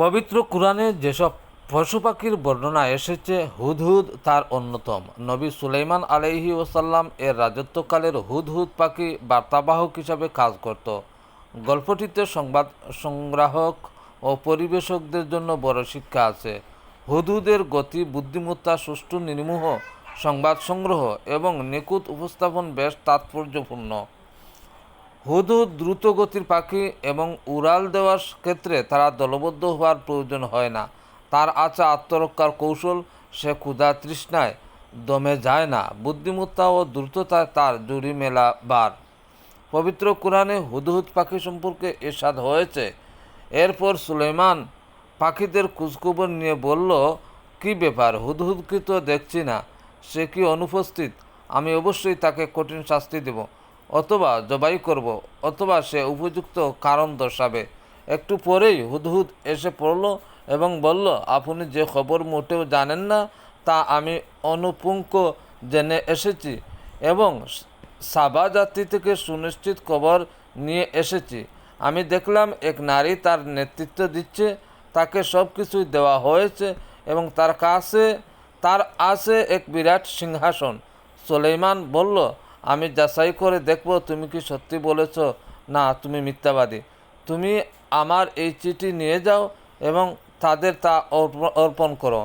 পবিত্র কোরআনে যেসব পশু পাখির বর্ণনা এসেছে, হুদহুদ তার অন্যতম। নবী সুলাইমান আলাইহি ওসাল্লাম এর রাজত্বকালের হুদহুদ পাখি বার্তাবাহক হিসাবে কাজ করত। গল্পটিতে সংবাদ সংগ্রাহক ও পরিবেশকদের জন্য বড় শিক্ষা আছে। হুদহুদের গতি, বুদ্ধিমত্তা, সুষ্ঠু নির্মূহ সংবাদ সংগ্রহ এবং নিখুঁত উপস্থাপন বেশ তাৎপর্যপূর্ণ। হুদহুদ দ্রুত গতির পাখি এবং উড়াল দেওয়ার ক্ষেত্রে তারা দলবদ্ধ হওয়ার প্রয়োজন হয় না। তার আছে আত্মরক্ষার কৌশল সে ক্ষুধা তৃষ্ণায় দমে যায় না। বুদ্ধিমত্তা ও দ্রুততায় তার জুড়ি মেলা বার। পবিত্র কোরআনে হুদহুদ পাখি সম্পর্কে এরশাদ হয়েছে। এরপর সুলেমান পাখিদের খোঁজখবর নিয়ে বলল, কি ব্যাপার? হুদহুদকে তো দেখছি না। সে কি অনুপস্থিত? আমি অবশ্যই তাকে কঠিন শাস্তি দেব। অথবা জবাই করব, অথবা সে উপযুক্ত কারণ দর্শাবে। একটু পরেই হুদহুদ এসে পড়ল এবং বলল, আপনি যে খবর মোটেও জানেন না, তা আমি অনুপুঙ্ক জেনে এসেছি এবং সাবা জাতি থেকে সুনিশ্চিত খবর নিয়ে এসেছি। আমি দেখলাম এক নারী তার নেতৃত্ব দিচ্ছে, তাকে সব কিছুই দেওয়া হয়েছে এবং তার কাছে, তার আছে এক বিরাট সিংহাসন। সুলেইমান বলল আমি যাচাই করে দেখব তুমি কি সত্যি বলেছ। না, তুমি মিথ্যাবাদী। তুমি আমার এই চিঠি নিয়ে যাও এবং তাদের তা অর্পণ করো।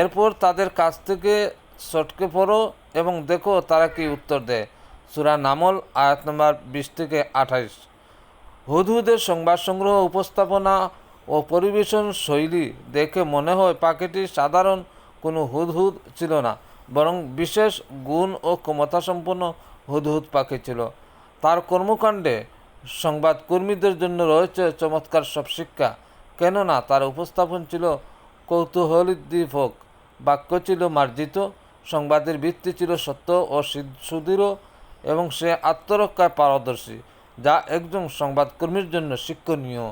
এরপর তাদের কাছ থেকে সটকে পড়ো এবং দেখো তারা কি উত্তর দেয়। সুরা নামল, আয়াত নম্বর বিশ থেকে আঠাইশ। হুদহুদের সংবাদ সংগ্রহ, উপস্থাপনা ও পরিবেশন শৈলী দেখে মনে হয় পাখিটি সাধারণ কোনো হুদহুদ ছিল না, বরং বিশেষ গুণ ও ক্ষমতাসম্পন্ন হুদহুদ পাখি ছিল। তার কর্মকাণ্ডে সংবাদকর্মীদের জন্য রয়েছে চমৎকার সব শিক্ষা। কেননা তার উপস্থাপন ছিল কৌতূহলোদ্দীপক বাক্য ছিল মার্জিত, সংবাদের ভিত্তি ছিল সত্য ও সুদৃঢ় এবং সে আত্মরক্ষায় পারদর্শী, যা একজন সংবাদকর্মীর জন্য শিক্ষণীয়।